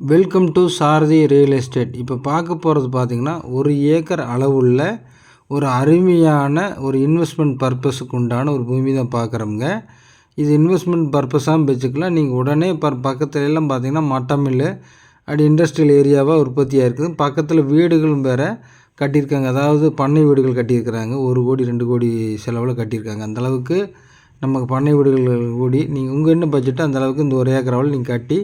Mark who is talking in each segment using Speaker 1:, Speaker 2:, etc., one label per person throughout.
Speaker 1: Welcome to Sarathi real estate இப்போ பார்க்க போகிறது பார்த்திங்கன்னா ஒரு ஏக்கர் அளவுள்ள ஒரு அருமையான ஒரு இன்வெஸ்ட்மெண்ட் பர்பஸுக்கு உண்டான ஒரு பூமி தான் பார்க்குறோங்க இது இன்வெஸ்ட்மெண்ட் பர்பஸாக வச்சுக்கலாம். நீங்கள் உடனே இப்போ பக்கத்துல எல்லாம் பார்த்தீங்கன்னா மட்டமில் அப்படி இண்டஸ்ட்ரியல் ஏரியாவாக உற்பத்தியாக இருக்குது. பக்கத்தில் வீடுகளும் வேறு கட்டியிருக்காங்க. அதாவது பண்ணை வீடுகள் கட்டியிருக்கிறாங்க. ஒரு கோடி ரெண்டு கோடி செலவில் கட்டியிருக்காங்க. அந்தளவுக்கு நமக்கு பண்ணை வீடுகள் கூடி நீங்கள் உங்கள் என்ன பட்ஜெட்டோ அந்தளவுக்கு இந்த ஒரு ஏக்கராவில் நீங்கள் கட்டி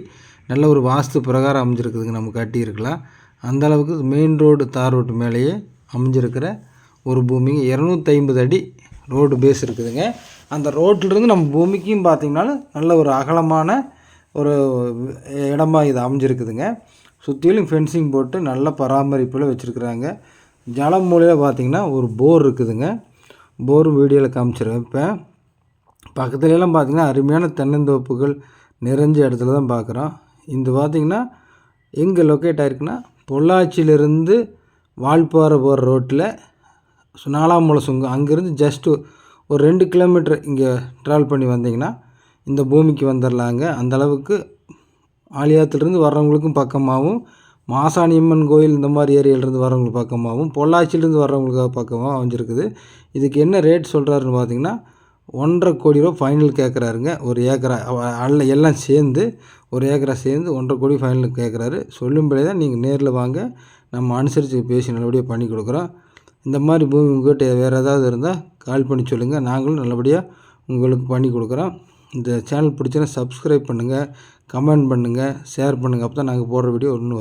Speaker 1: நல்ல ஒரு வாஸ்து பிரகாரம் அமைஞ்சிருக்குதுங்க நம்ம கட்டியிருக்கலாம். அந்த அளவுக்கு மெயின் ரோடு தார் ரோட்டு மேலேயே அமைஞ்சிருக்கிற ஒரு பூமிங்க. இரநூத்தி ஐம்பது அடி ரோடு பேஸ் இருக்குதுங்க. அந்த ரோட்டிலிருந்து நம்ம பூமிக்கும் பார்த்திங்கனாலும் நல்ல ஒரு அகலமான ஒரு இடமா இது அமைஞ்சிருக்குதுங்க. சுற்றிலும் ஃபென்சிங் போட்டு நல்ல பராமரிப்பில் வச்சுருக்குறாங்க. ஜலம் மூலையில் பார்த்திங்கன்னா ஒரு போர் இருக்குதுங்க. போர் வீடியோவில் காமிச்சிருவேன் இப்போ பக்கத்துலலாம் பார்த்திங்கன்னா அருமையான தென்னந்தோப்புகள் நிறைஞ்ச இடத்துல தான் பார்க்குறோம். இந்த பார்த்திங்கன்னா எங்கே லொக்கேட் ஆகிருக்குன்னா பொள்ளாச்சியிலேருந்து வால்பாறை போகிற ரோட்டில் நாலாமூலை சுங்கம். அங்கேருந்து ஜஸ்ட்டு ஒரு ரெண்டு கிலோமீட்டர் இங்கே ட்ராவல் பண்ணி வந்தீங்கன்னா இந்த பூமிக்கு வந்துடலாங்க அந்தளவுக்கு ஆலியாத்துலேருந்து வர்றவங்களுக்கும் பக்கமாகவும் மாசாணியம்மன் கோயில் இந்த மாதிரி ஏரியாவிலேருந்து வரவங்களுக்கு பக்கமாகவும் பொள்ளாச்சியிலேருந்து வர்றவங்களுக்காக பக்கமாக அமைஞ்சிருக்குது. இதுக்கு என்ன ரேட் சொல்கிறாருன்னு பார்த்தீங்கன்னா ஒன்றரை கோடி ரூபா ஃபைனல் கேட்குறாருங்க ஒரு ஏக்கரா அல்ல எல்லாம் சேர்ந்து ஒரு ஏக்கரா சேர்ந்து ஒன்றரை கோடி ஃபைனல் கேட்குறாரு. சொல்லும்படி தான் நீங்கள் நேரில் வாங்க. நம்ம அனுசரித்து பேசி நல்லபடியாக பண்ணி கொடுக்குறோம். இந்த மாதிரி பூமி உங்கள்கிட்ட வேறு ஏதாவது இருந்தால் கால் பண்ணி சொல்லுங்கள் நாங்களும் நல்லபடியாக உங்களுக்கு பண்ணி கொடுக்குறோம். இந்த சேனல் பிடிச்சினா சப்ஸ்கிரைப் பண்ணுங்கள் கமெண்ட் பண்ணுங்கள் ஷேர் பண்ணுங்கள் அப்போ தான் நாங்கள் போடுற வீடியோ ஒன்று வரும்.